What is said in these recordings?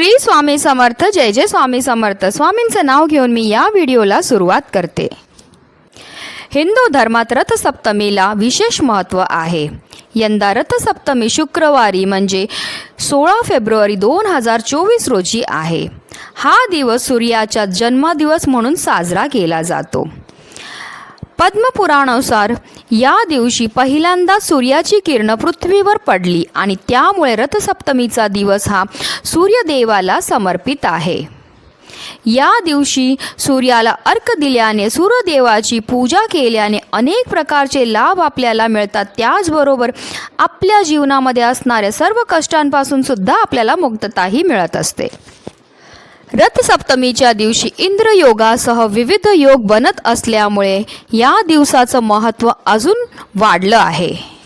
श्री स्वामी समर्थ जय जय स्वामी समर्थ. स्वामींचं नाव घेऊन मी या व्हिडिओला सुरुवात करते. हिंदू धर्मात रथसप्तमीला विशेष महत्त्व आहे. यंदा रथसप्तमी शुक्रवारी म्हणजे सोळा फेब्रुवारी दोन हजार चोवीस रोजी आहे. हा दिवस सूर्याचा जन्मदिवस म्हणून साजरा केला जातो. पद्मपुराणानुसार या दिवशी पहिल्यांदा सूर्याची किरण पृथ्वीवर पडली आणि त्यामुळे रथसप्तमीचा दिवस हा सूर्यदेवाला समर्पित आहे. या दिवशी सूर्याला अर्क दिल्याने सूर्यदेवाची पूजा केल्याने अनेक प्रकारचे लाभ आपल्याला मिळतात. त्याचबरोबर आपल्या जीवनामध्ये असणाऱ्या सर्व कष्टांपासून सुद्धा आपल्याला मुक्तताही मिळत असते. रथसप्तमीच्या दिवशी इंद्रयोगासह विविध योग बनत असल्यामुळे या दिवसाचं महत्त्व अजून वाढलं आहे.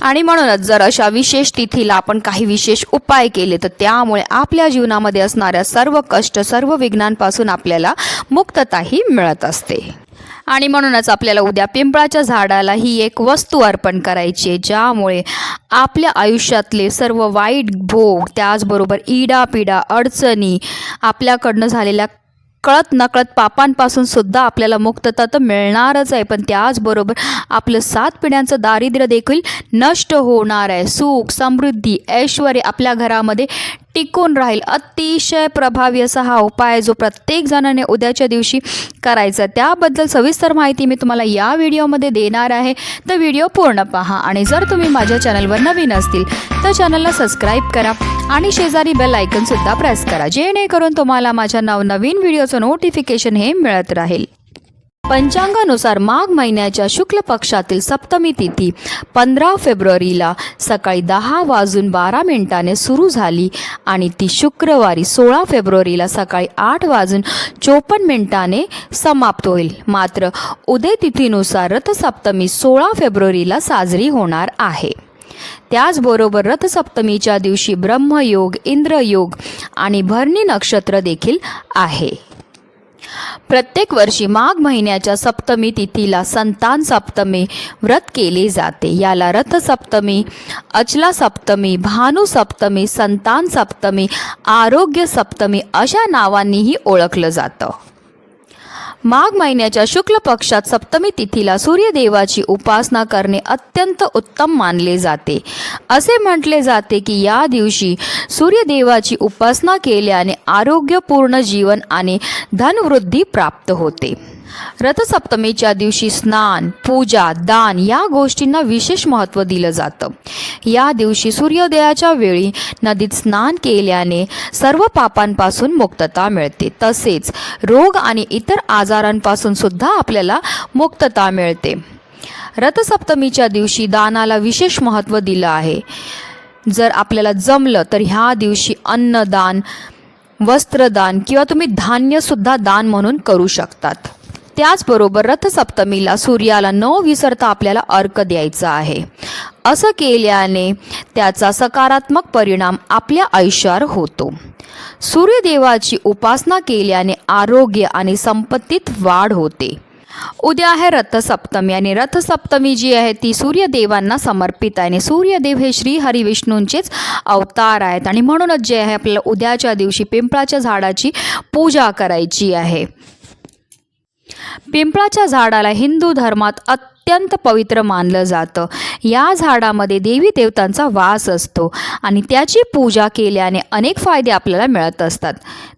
आणि म्हणूनच जर अशा विशेष तिथीला आपण काही विशेष उपाय केले तर त्यामुळे आपल्या जीवनामध्ये असणाऱ्या सर्व कष्ट सर्व विघ्नांपासून आपल्याला मुक्तताही मिळत असते. आणि म्हणूनच आपल्याला उद्या पिंपळाच्या झाडाला ही एक वस्तू अर्पण करायची आहे ज्यामुळे आपल्या आयुष्यातले सर्व वाईट भोग त्याचबरोबर इडापिडा अडचणी आपल्याकडनं झालेल्या कळत नकळत पापांपासून सुद्धा आपल्याला मुक्तता तर मिळणारच आहे पण त्याचबरोबर आपलं सात पिढ्यांचं दारिद्र्य देखील नष्ट होणार आहे. सुख समृद्धी ऐश्वर आपल्या घरामध्ये टिकून राहील. अतिशय प्रभावी असा हा उपाय जो प्रत्येक जणाने उद्याच्या दिवशी करायचा. त्याबद्दल सविस्तर माहिती मी तुम्हाला या व्हिडिओमध्ये देणार आहे. तर व्हिडिओ पूर्ण पहा आणि जर तुम्ही माझ्या चॅनलवर नवीन असतील तर चॅनलला सबस्क्राईब करा आणि शेजारी बेल आयकनसुद्धा प्रेस करा. जेणेकरून तुम्हाला माझ्या नवनवीन व्हिडिओचं नोटिफिकेशन हे मिळत राहील. पंचांगानुसार माघ महिन्याच्या शुक्ल पक्षातील सप्तमी तिथी पंधरा फेब्रुवारीला सकाळी दहा वाजून बारा मिनिटाने सुरू झाली आणि ती शुक्रवारी सोळा फेब्रुवारीला सकाळी आठ वाजून चोपन्न मिनिटाने समाप्त होईल. मात्र उदय तिथीनुसार रथसप्तमी सोळा फेब्रुवारीला साजरी होणार आहे. त्याचबरोबर रथसप्तमीच्या दिवशी ब्रह्मयोग इंद्रयोग आणि भरणी नक्षत्र देखील आहे. प्रत्येक वर्षी माघ महिन्याच्या सप्तमी तिथीला संतान सप्तमी व्रत केले जाते. याला रथसप्तमी अचला सप्तमी भानू सप्तमी संतान सप्तमी आरोग्य सप्तमी अशा नावांनीही ओळखलं जातं. माघ महिन्याच्या शुक्ल पक्षात सप्तमी तिथीला सूर्यदेवाची उपासना करणे अत्यंत उत्तम मानले जाते. असे म्हटले जाते की या दिवशी सूर्यदेवाची उपासना केल्याने आरोग्यपूर्ण जीवन आणि धनवृद्धी प्राप्त होते. रथसप्तमीच्या दिवशी स्नान पूजा दान या गोष्टींना विशेष महत्त्व दिलं जातं. या दिवशी सूर्योदयाच्या वेळी नदीत स्नान केल्याने सर्व पापांपासून मुक्तता मिळते. तसेच रोग आणि इतर आजारांपासून सुद्धा आपल्याला मुक्तता मिळते. रथसप्तमीच्या दिवशी दानाला विशेष महत्त्व दिलं आहे. जर आपल्याला जमलं तर ह्या दिवशी अन्नदान वस्त्रदान किंवा तुम्ही धान्यसुद्धा दान म्हणून करू शकतात. त्याचबरोबर रथसप्तमीला सूर्याला न विसरता आपल्याला अर्क द्यायचा आहे. असं केल्याने त्याचा सकारात्मक परिणाम आपल्या आयुष्यावर होतो. सूर्यदेवाची उपासना केल्याने आरोग्य आणि संपत्तीत वाढ होते. उद्या आहे रथसप्तमी आणि रथसप्तमी जी आहे ती सूर्यदेवांना समर्पित आहे आणि सूर्यदेव हे श्री हरिविष्णूंचेच अवतार आहेत. आणि म्हणूनच जे आहे आपल्याला उद्याच्या दिवशी पिंपळाच्या झाडाची पूजा करायची आहे. पिंपळाच्या झाडाला हिंदू धर्मात अत्यंत पवित्र मानलं जातं. या झाडामध्ये देवी देवतांचा वास असतो आणि त्याची पूजा केल्याने अनेक फायदे आपल्याला मिळत असतात.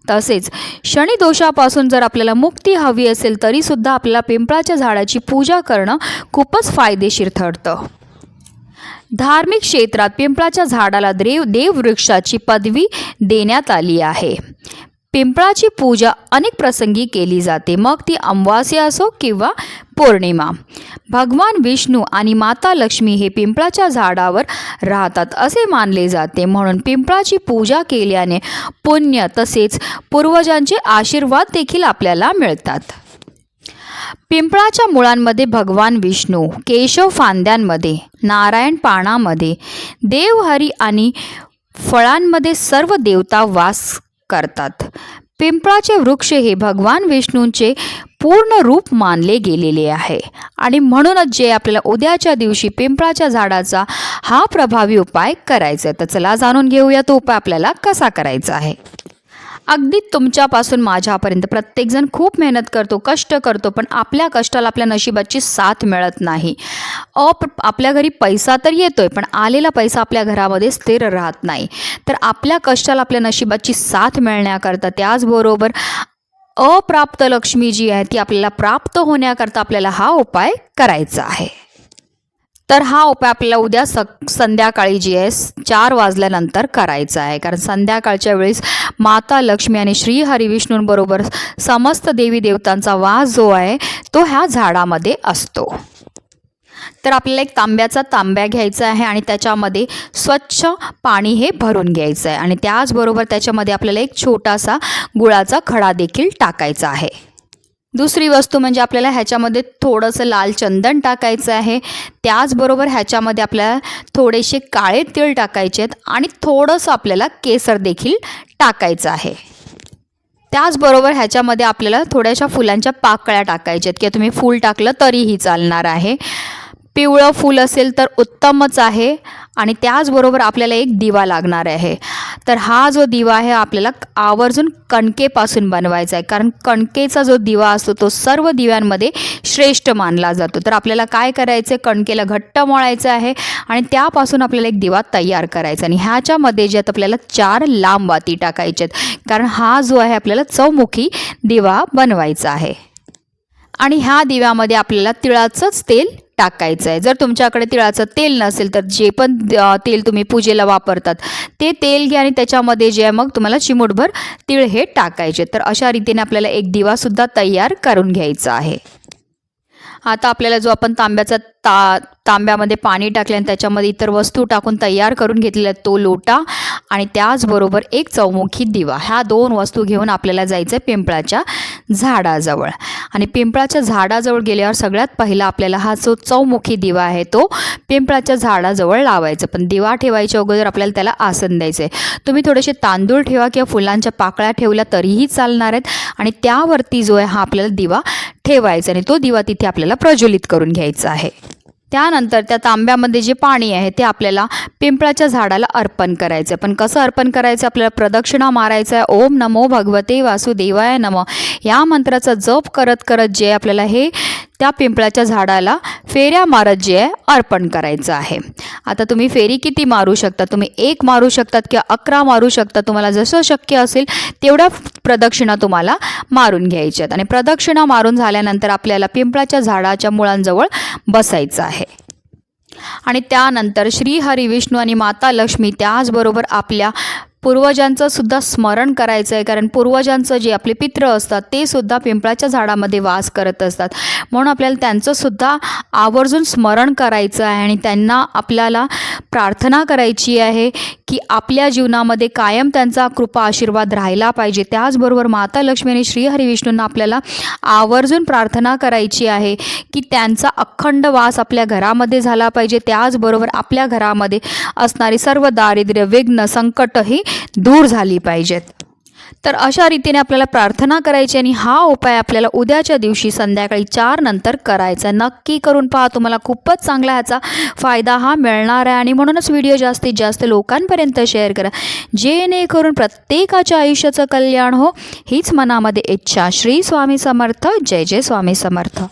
तसेच शनिदोषापासून जर आपल्याला मुक्ती हवी असेल तरीसुद्धा आपल्याला पिंपळाच्या झाडाची पूजा करणं खूपच फायदेशीर ठरतं. धार्मिक क्षेत्रात पिंपळाच्या झाडाला देव देववृक्षाची पदवी देण्यात आली आहे. पिंपळाची पूजा अनेक प्रसंगी केली जाते. मग ती अमावास्या असो किंवा पौर्णिमा. भगवान विष्णू आणि माता लक्ष्मी हे पिंपळाच्या झाडावर राहतात असे मानले जाते. म्हणून पिंपळाची पूजा केल्याने पुण्य तसेच पूर्वजांचे आशीर्वाद देखील आपल्याला मिळतात. पिंपळाच्या मुळांमध्ये भगवान विष्णू केशव फांद्यांमध्ये नारायण पानामध्ये देवहरी आणि फळांमध्ये सर्व देवता वास करतात. पिंपळाचे वृक्ष हे भगवान विष्णूंचे पूर्ण रूप मानले गेलेले आहे. आणि म्हणूनच जे आपल्याला उद्याच्या दिवशी पिंपळाच्या झाडाचा हा प्रभावी उपाय करायचा आहे. तर चला जाणून घेऊया तो उपाय आपल्याला कसा करायचा आहे. अगदी तुमच्यापासून माझ्यापर्यंत. प्रत्येकजण खूप मेहनत करतो कष्ट करतो पण आपल्या कष्टाला आपल्या नशिबाची साथ मिळत नाही. अप आपल्या घरी पैसा तर येतोय पण आलेला पैसा आपल्या घरामध्ये स्थिर राहत नाही. तर आपल्या कष्टाला आपल्या नशिबाची साथ मिळण्याकरता त्याचबरोबर अप्राप्त लक्ष्मी जी आहे ती आपल्याला प्राप्त होण्याकरता आपल्याला हा उपाय करायचा आहे. तर हा उपाय आपल्याला उद्या सक संध्याकाळी जी आहे चार वाजल्यानंतर करायचा आहे. कारण संध्याकाळच्या वेळेस माता लक्ष्मी आणि श्री हरिविष्णूंबरोबर समस्त देवी देवतांचा वास जो आहे तो ह्या झाडामध्ये असतो. तर आपल्याला एक तांब्याचा तांब्या घ्यायचा आहे आणि त्याच्यामध्ये स्वच्छ पाणी हे भरून घ्यायचं आहे. आणि त्याचबरोबर त्याच्यामध्ये आपल्याला एक छोटासा गुळाचा खडा देखील टाकायचा आहे. दुसरी वस्तू म्हणजे आपल्याला ह्याच्यामध्ये थोडंसं लाल चंदन टाकायचं आहे. त्याचबरोबर ह्याच्यामध्ये आपल्याला थोडेसे काळे तीळ टाकायचे आहेत आणि थोडंसं आपल्याला केसर देखील टाकायचं आहे. त्याचबरोबर ह्याच्यामध्ये आपल्याला थोड्याशा फुलांच्या पाकळ्या टाकायच्या आहेत. किंवा तुम्ही फूल टाकलं तरीही चालणार आहे. पिवळं फूल असेल तर उत्तमच आहे. आणि त्याचबरोबर आपल्याला एक दिवा लागणार आहे. तर हा जो दिवा आहे आपल्याला आवर्जून कणकेपासून बनवायचा आहे. कारण कणकेचा जो दिवा असतो तो सर्व दिव्यांमध्ये श्रेष्ठ मानला जातो. तर आपल्याला काय करायचं आहे कणकेला घट्ट मळायचं आहे आणि त्यापासून आपल्याला एक दिवा तयार करायचा आणि ह्याच्यामध्ये ज्यात आपल्याला चार लांब वाती टाकायच्या आहेत. कारण हा जो आहे आपल्याला चौमुखी दिवा बनवायचा आहे. आणि ह्या दिव्यामध्ये आपल्याला तिळाचंच तेल टाकायचं आहे. जर तुमच्याकडे तिळाचं तेल नसेल तर जे पण तेल तुम्ही पूजेला वापरतात ते तेल घ्या आणि त्याच्यामध्ये जे आहे मग तुम्हाला चिमूटभर तिळ हे टाकायचे. तर अशा रीतीने आपल्याला एक दिवासुद्धा तयार करून घ्यायचा आहे. आता आपल्याला जो आपण तांब्याचा ता तांब्यामध्ये पाणी टाकले आणि त्याच्यामध्ये इतर वस्तू टाकून तयार करून घेतलेला तो लोटा आणि त्याचबरोबर एक चौमुखी दिवा. ह्या दोन वस्तू घेऊन आपल्याला जायचं आहे पिंपळाच्या झाडाजवळ. आणि पिंपळाच्या झाडाजवळ गेल्यावर सगळ्यात पहिला आपल्याला हा जो चौमुखी दिवा आहे तो पिंपळाच्या झाडाजवळ लावायचा. पण दिवा ठेवायच्या अगोदर आपल्याला त्याला आसन द्यायचं आहे तुम्ही थोडेसे तांदूळ ठेवा किंवा फुलांच्या पाकळ्या ठेवल्या तरीही चालणार आहेत आणि त्यावरती जो आहे हा आपल्याला दिवा ठेवायचा आणि तो दिवा तिथे आपल्याला प्रज्वलित करून घ्यायचा आहे. त्यानंतर त्या तांब्यामध्ये जे पाणी आहे ते आपल्याला पिंपळाच्या झाडाला अर्पण करायचं पण कसं अर्पण करायचं आपल्याला प्रदक्षिणा मारायचं आहे ओम नमो भगवते वासुदेवाय नम. या मंत्राचा जप करत करत जे आपल्याला हे त्या पिंपळाच्या झाडाला फेऱ्या मारत जे आहे अर्पण करायचं आहे. आता तुम्ही फेरी किती मारू शकता? तुम्ही एक मारू शकतात किंवा अकरा मारू शकता? तुम्हाला जसं शक्य असेल तेवढ्या प्रदक्षिणा तुम्हाला मारून घ्यायच्यात आणि प्रदक्षिणा मारून झाल्यानंतर आपल्याला पिंपळाच्या झाडाच्या मुळांजवळ बसायचं आहे. आणि त्यानंतर श्री हरी विष्णू आणि माता लक्ष्मी त्याचबरोबर आपल्या पूर्वजांचं सुद्धा स्मरण करायचं आहे कारण पूर्वजांचं जे आपले पित्र असतात ते सुद्धा पिंपळाच्या झाडामध्ये वास करत असतात. म्हणून आपल्याला त्यांचं सुद्धा आवर्जून स्मरण करायचं आहे आणि त्यांना आपल्याला प्रार्थना करायची आहे की आपल्या जीवनामध्ये कायम त्यांचा कृपा आशीर्वाद राहिला पाहिजे. त्याचबरोबर माता लक्ष्मीने आणि श्री हरिविष्णूंना आपल्याला आवर्जून प्रार्थना करायची आहे की त्यांचा अखंड वास आपल्या घरामध्ये झाला पाहिजे. त्याचबरोबर आपल्या घरामध्ये असणारी सर्व दारिद्र्य विघ्न संकटही दूर झाली पाहिजेत. तर अशा रीतीने आपल्याला प्रार्थना करायची आणि हा उपाय आपल्याला उद्याच्या दिवशी संध्याकाळी चार नंतर करायचा नक्की करून पहा तुम्हाला खूपच चांगला ह्याचा फायदा हा मिळणार आहे. आणि म्हणूनच व्हिडिओ जास्तीत जास्त लोकांपर्यंत शेअर करा. जेणेकरून प्रत्येकाच्या आयुष्याचं कल्याण हो. हीच मनामध्ये इच्छा. श्री स्वामी समर्थ. जय जय स्वामी समर्थ.